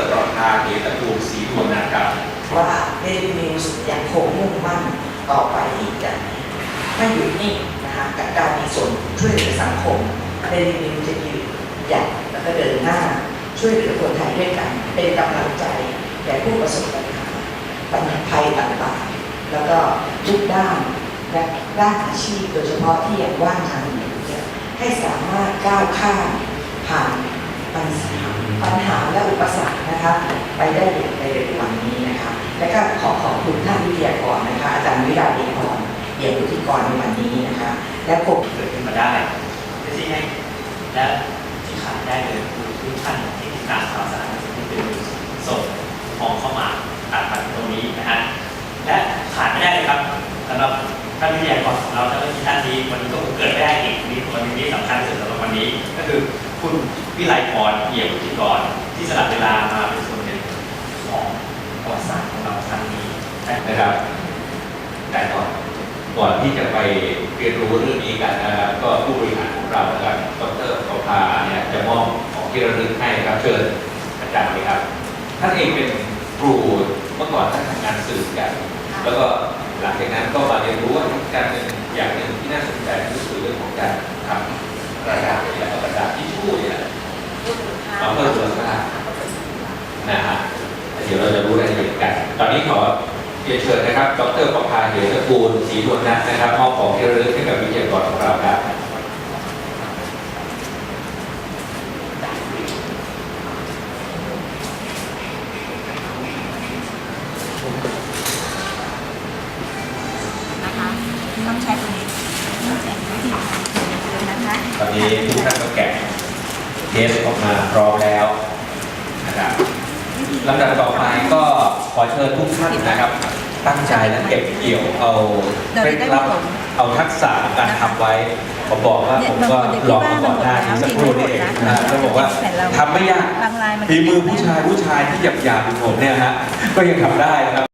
ดต่อดาเกตระกูลศสีนวลนะครับว่าเดลินิวส์ยังคงมุ่งมั่นต่อไปอีกกันไม่อยู่นิ่งนะคะกับการมีส่วนช่วยเหลือสังคมเดลินิวจะอยู่อย่างแล้วก็เดินหน้าช่วยเหลือคนไทยด้วยกัน เป็นกำลังใจแก่ผู้ประสบปัญหาปัญหาภัยต่างๆ แล้วก็ทุกด้านและด้านอาชีพโดยเฉพาะที่ยังว่างงานอยู่ให้สามารถก้าวข้ามผ่านปัญหาปัญหาและอุปสรรค ไปได้อย่างในเร็ววันนี้นะคะ และก็ขอขอบคุณท่านวิทยากรนะคะ อาจารย์วิราดีพรเอี่ยมวุฒิกรในวันนี้นะคะ และผมเกิดขึ้นมาได้เพื่อที่ให้และที่ขาดได้เลยคือทุกท่านที่ติดตามข่าวสารที่เป็นสดมองเข้ามาตัดมาตรงนี้นะฮะและขาดไม่ได้เลยครับสำหรับท่านวิทยากรของเราท่านที่ท่านนี้วันนี้ก็เกิดไม่ได้อีกมีคนนึงที่สำคัญที่สุดสำหรับวันนี้ ก็คือคุณวิไลพรเอี่ยมวุฒิกรที่สละเวลามาเป็นส่วนหนึ่งของประวัติศาสตร์ของเราครั้งนี้ นะนะครับแต่ก่อนก่อนที่จะไปเรียนรู้เรื่องนี้กันนะครับก็ผู้บริหารของเรานะครับดรประภาเนี่ยจะมอบของที่ระลึกให้นะครับเชิญอาจารย์เลยครับท่านเองเป็นครูเมื่อก่อนท่านทำงานสื่อกัน แล้วก็หลังจากนั้นก็มาเรียนรู้ว่าการหนึ่งอย่างหนึ่งที่น่าสนใจก็คือเรื่องของการทำกระดาษและกระดาษที่ช่วยเนี่ยมาเพิ่มมูลค่านะฮะเดี๋ยวเราจะรู้รายละเอียดกัน ตอนนี้ขอ เรียนเชิญนะครับ ดรประภาเหตระกูลศรีนวลนัทนะครับมอบของที่ระลึกให้กับวิทยากรของเราครับนะคะต้องใช้ตรงนี้ต้องใช้วิธีการเดินนะคะตอนนี้ทุกท่านก็แกะเทสออกมาพร้อมแล้วนะครับลำดับต่อไปก็ ขอเชิญทุกท่านนะครับ ตั้งใจและเก็บเกี่ยวเอาเคล็ดลับเอาทักษะการทำไว้ผมบอกว่าผมก็ลองมาก่อนหน้านี้สักครู่นี้เองนะแล้วบอกว่าทำไม่ยากบางลายมันฝีมือผู้ชายผู้ชายที่หยาบๆอย่างผมเนี่ยฮะก็ยังทำได้นะครับ